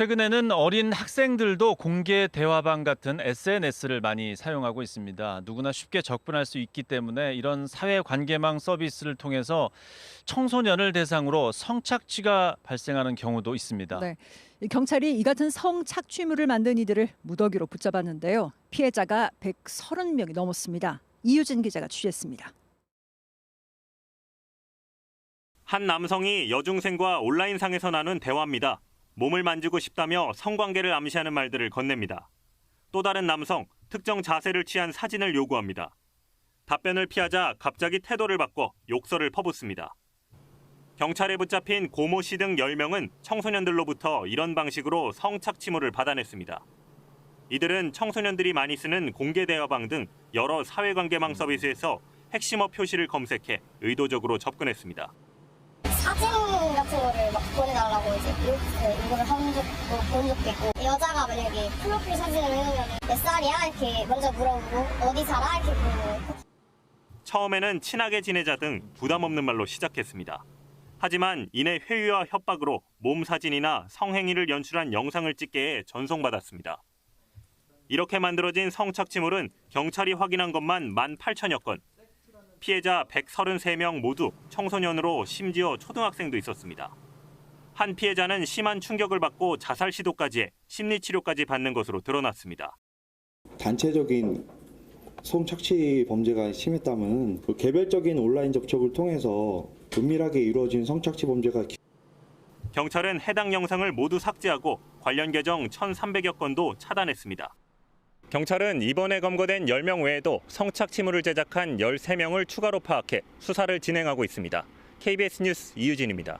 최근에는 어린 학생들도 공개 대화방 같은 SNS를 많이 사용하고 있습니다. 누구나 쉽게 접근할 수 있기 때문에 이런 사회 관계망 서비스를 통해서 청소년을 대상으로 성착취가 발생하는 경우도 있습니다. 네. 이 경찰이 이 같은 성착취물을 만든 이들을 무더기로 붙잡았는데요. 피해자가 130명이 넘었습니다. 이유진 기자가 취재했습니다. 한 남성이 여중생과 온라인상에서 나눈 대화입니다. 몸을 만지고 싶다며 성관계를 암시하는 말들을 건넵니다. 또 다른 남성, 특정 자세를 취한 사진을 요구합니다. 답변을 피하자 갑자기 태도를 바꿔 욕설을 퍼붓습니다. 경찰에 붙잡힌 고모 씨 등 10명은 청소년들로부터 이런 방식으로 성착취물을 받아냈습니다. 이들은 청소년들이 많이 쓰는 공개 대화방 등 여러 사회관계망 서비스에서 핵심어 표시를 검색해 의도적으로 접근했습니다. 사진 같은 거를 막 보내달라고 이거를 적도 있고 여자가 만약에 프로필 사진을 해놓으면 몇 살이야 이렇게 먼저 물어보고 어디 살아 이렇게 물어보고 처음에는 친하게 지내자 등 부담 없는 말로 시작했습니다. 하지만 이내 회유와 협박으로 몸 사진이나 성행위를 연출한 영상을 찍게 해 전송받았습니다. 이렇게 만들어진 성착취물은 경찰이 확인한 것만 18,000여 건. 피해자 133명 모두 청소년으로 심지어 초등학생도 있었습니다. 한 피해자는 심한 충격을 받고 자살 시도까지 해 심리치료까지 받는 것으로 드러났습니다. 단체적인 성착취 범죄가 심했다면 그 개별적인 온라인 접촉을 통해서 은밀하게 이루어진 성착취 범죄가 경찰은 해당 영상을 모두 삭제하고 관련 계정 1,300여 건도 차단했습니다. 경찰은 이번에 검거된 10명 외에도 성착취물을 제작한 13명을 추가로 파악해 수사를 진행하고 있습니다. KBS 뉴스 이유진입니다.